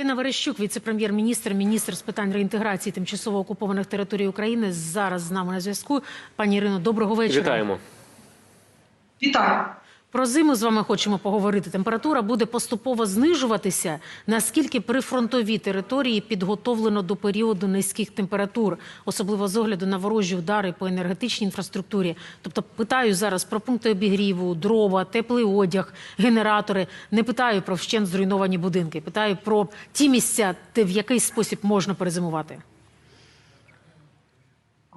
Ірина Верещук, віце-прем'єр-міністр, міністр з питань реінтеграції тимчасово окупованих територій України, зараз з нами на зв'язку. Пані Ірино, доброго вечора. Вітаємо. Вітаю. Про зиму з вами хочемо поговорити. Температура буде поступово знижуватися. Наскільки прифронтові території підготовлено до періоду низьких температур, особливо з огляду на ворожі удари по енергетичній інфраструктурі? Тобто, питаю зараз про пункти обігріву, дрова, теплий одяг, генератори. Не питаю про вщент зруйновані будинки. Питаю про ті місця, де в який спосіб можна перезимувати.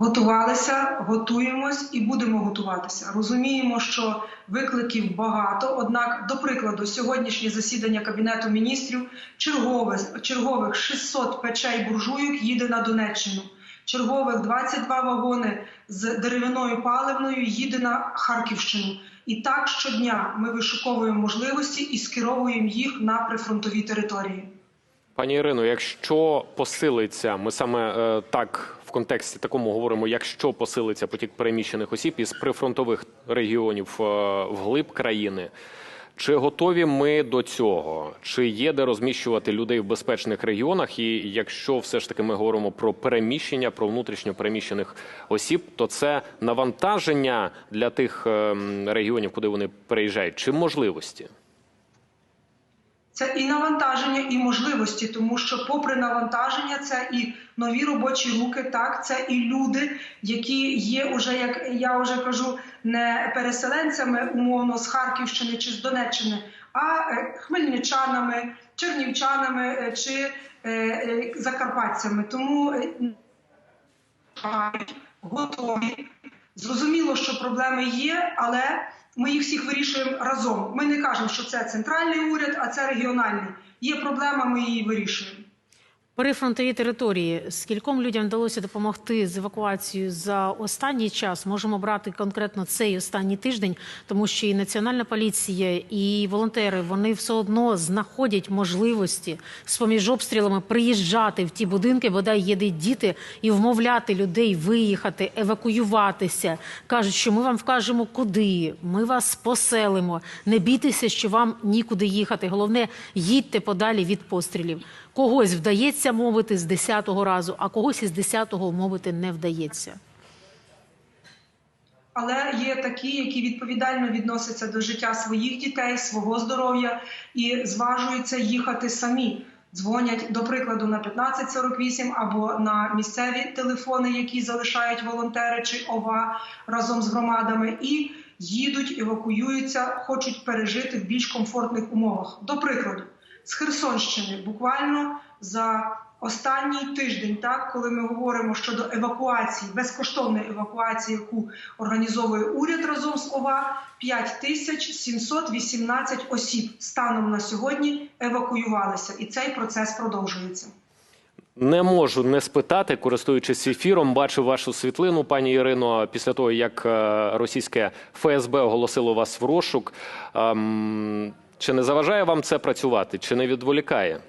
Готувалися, готуємось і будемо готуватися. Розуміємо, що викликів багато. Однак, до прикладу, сьогоднішнє засідання кабінету міністрів чергове чергових 600 печей буржуйок їде на Донеччину. Чергових 22 вагони з дерев'яною паливною їде на Харківщину. І так щодня ми вишуковуємо можливості і скеровуємо їх на прифронтові території. Пані Ірино, якщо посилиться, ми саме е, так в контексті такому говоримо, якщо посилиться потік переміщених осіб із прифронтових регіонів е, вглиб країни, чи готові ми до цього? Чи є де розміщувати людей в безпечних регіонах? І якщо все ж таки ми говоримо про переміщення, про внутрішньо переміщених осіб, то це навантаження для тих е, регіонів, куди вони переїжджають, чи можливості? Це і навантаження, і можливості, тому що, попри навантаження, це і нові робочі руки, так це і люди, які є уже, як я вже кажу, не переселенцями умовно з Харківщини чи з Донеччини, а е, хмельничанами, чернівчанами е, чи е, закарпатцями. Тому готові. Зрозуміло, що проблеми є, але ми їх всіх вирішуємо разом. Ми не кажемо, що це центральний уряд, а це регіональний. Є проблема, ми її вирішуємо. Прифронтові території. Скільком людям вдалося допомогти з евакуацією за останній час? Можемо брати конкретно цей останній тиждень, тому що і національна поліція, і волонтери вони все одно знаходять можливості з поміж обстрілами приїжджати в ті будинки, бодай є діти, і вмовляти людей виїхати, евакуюватися. кажуть, що ми вам вкажемо, куди ми вас поселимо. Не бійтеся, що вам нікуди їхати. Головне, їдьте подалі від пострілів. Когось вдається мовити з 10-го разу, а когось із 10-го мовити не вдається. Але є такі, які відповідально відносяться до життя своїх дітей, свого здоров'я і зважуються їхати самі. Дзвонять, до прикладу, на 1548 або на місцеві телефони, які залишають волонтери чи ОВА разом з громадами, і їдуть, евакуюються, хочуть пережити в більш комфортних умовах. До прикладу, з Херсонщини буквально за останній тиждень, так коли ми говоримо щодо евакуації, безкоштовної евакуації, яку організовує уряд разом з ОВА, 5718 осіб станом на сьогодні евакуювалися, і цей процес продовжується. Не можу не спитати, користуючись ефіром, бачив вашу світлину, пані Ірино, після того як е, російське ФСБ оголосило вас в розшук. Чи не заважає вам це працювати? Чи не відволікає?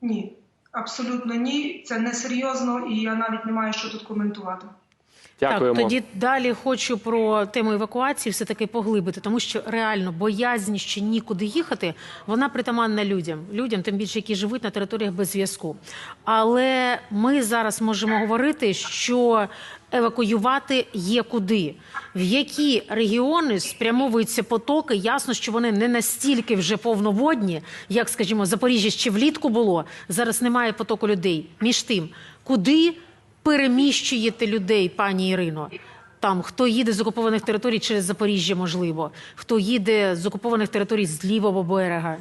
Ні, абсолютно ні. Це несерйозно, і я навіть не маю що тут коментувати. Дякуємо. Так, тоді далі хочу про тему евакуації все таки поглибити, тому що реально боязнь, що нікуди їхати, вона притаманна людям, людям, тим більше, які живуть на територіях без зв'язку. Але ми зараз можемо говорити, що евакуювати є куди, в які регіони спрямовуються потоки. Ясно, що вони не настільки вже повноводні, як, скажімо, Запоріжжя ще влітку було. Зараз немає потоку людей. Між тим, куди переміщуєте людей, пані Ірино? Там хто їде з окупованих територій через Запоріжжя, можливо, хто їде з окупованих територій з лівого берега.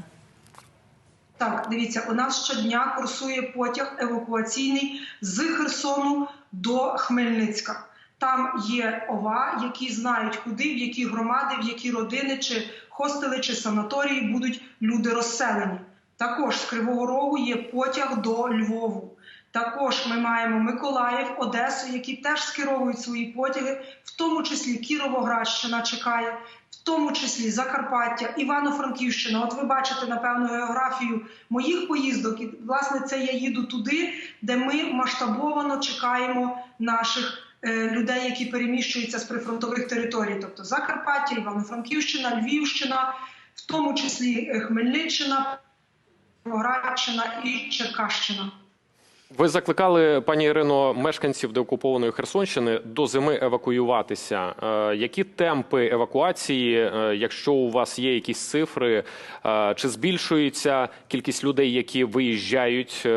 Так, дивіться, у нас щодня курсує потяг евакуаційний з Херсону до Хмельницька. Там є ОВА, які знають, куди, в які громади, в які родини, чи хостели, чи санаторії будуть люди розселені. Також з Кривого Рогу є потяг до Львову. Також ми маємо Миколаїв, Одесу, які теж скеровують свої потяги, в тому числі Кіровоградщина чекає, в тому числі Закарпаття, Івано-Франківщина. От ви бачите напевно географію моїх поїздок. І власне це я їду туди, де ми масштабовано чекаємо наших е, людей, які переміщуються з прифронтових територій, тобто Закарпаття, Івано-Франківщина, Львівщина, в тому числі е, Хмельниччина. Кіровоградщина і Черкащина. Ви закликали, пані Ірино, мешканців деокупованої Херсонщини до зими евакуюватися. Е, Які темпи евакуації, е, якщо у вас є якісь цифри, е, чи збільшується кількість людей, які виїжджають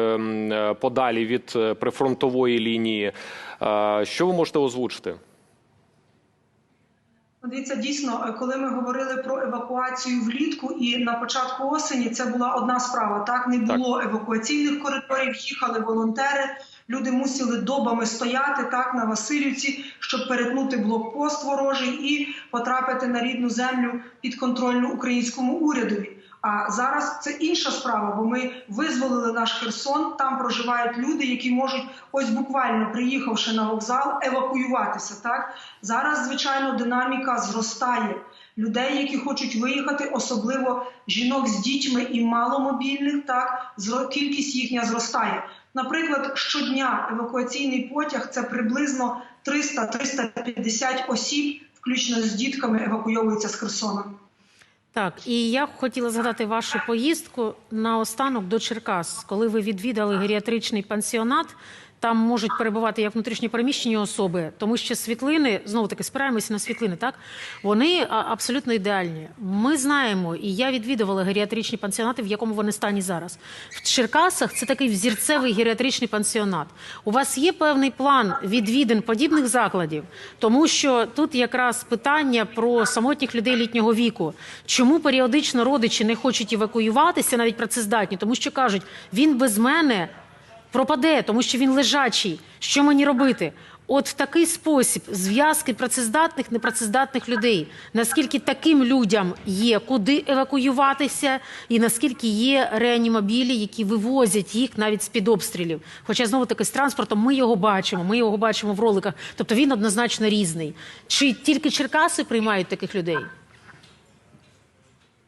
подалі від прифронтової лінії? Що ви можете озвучити? Дивіться, дійсно, е, коли ми говорили про евакуацію влітку і на початку осені, це була одна справа. Так не було евакуаційних коридорів, їхали волонтери. Люди мусили добами стояти так на Васильівці, щоб перетнути блокпост ворожий і потрапити на рідну землю підконтрольну українському урядові. А зараз це інша справа, бо ми визволили наш Херсон. Там проживають люди, які можуть, ось буквально приїхавши на вокзал, евакуюватися. Так зараз, звичайно, динаміка зростає. Людей, які хочуть виїхати, особливо жінок з дітьми і маломобільних, так кількість їхня зростає. Наприклад, щодня евакуаційний потяг це приблизно 300-350 осіб, включно з дітками, евакуйовуються з Херсона. Так, і я хотіла згадати вашу поїздку наостанок до Черкас, коли ви відвідали геріатричний пансіонат. Там можуть перебувати як внутрішньо переміщені особи, тому що світлини знову таки спираємося на світлини. Так вони абсолютно ідеальні. Ми знаємо, і я відвідувала геріатричні пансіонати, в якому вони стані зараз. В Черкасах це такий взірцевий геріатричний пансіонат. У вас є певний план відвідин подібних закладів, тому що тут якраз питання про самотніх людей літнього віку. Чому періодично родичі не хочуть евакуюватися, навіть працездатні, тому що кажуть, він без мене пропаде, тому що він лежачий. Що мені робити? От в такий спосіб зв'язки працездатних, непрацездатних людей. Наскільки таким людям є куди евакуюватися, і наскільки є реанімобілі, які вивозять їх навіть з під обстрілів. Хоча знову таки з транспортом ми його бачимо, ми його бачимо в роликах. Тобто він однозначно різний. Чи тільки Черкаси приймають таких людей?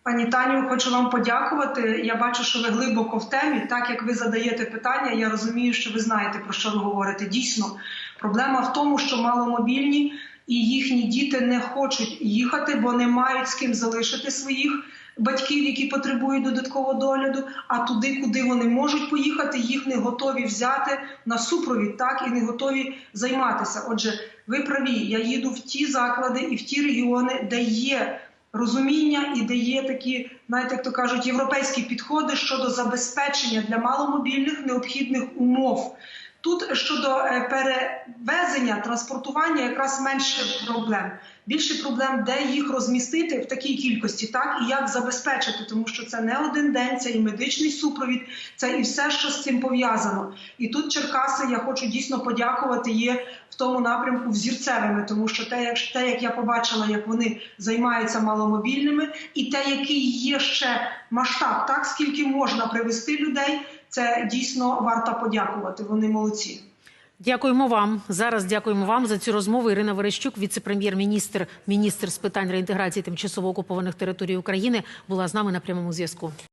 Пані Таню, хочу вам подякувати. Я бачу, що ви глибоко в темі. Так як ви задаєте питання, я розумію, що ви знаєте про що ви говорите. Дійсно, проблема в тому, що маломобільні і їхні діти не хочуть їхати, бо не мають з ким залишити своїх батьків, які потребують додаткового догляду. А туди, куди вони можуть поїхати, їх не готові взяти на супровід, так і не готові займатися. Отже, ви праві. Я їду в ті заклади і в ті регіони, де є розуміння і дає такі, знаєте, як то кажуть, європейські підходи щодо забезпечення для маломобільних необхідних умов. Тут щодо е, перевезення, транспортування якраз менше проблем. Більше проблем, де їх розмістити в такій кількості, так і як забезпечити, тому що це не один день, це і медичний супровід, це і все, що з цим пов'язано. І тут Черкаси, я хочу дійсно подякувати, є в тому напрямку взірцевими, тому що те, як те, як я побачила, як вони займаються маломобільними, і те, який є ще масштаб, так скільки можна привести людей, це дійсно варто подякувати. Вони молодці. Дякуємо вам. Зараз дякуємо вам за цю розмову. Ірина Верещук, віце-прем'єр-міністр, міністр з питань реінтеграції тимчасово окупованих територій України, була з нами на прямому зв'язку.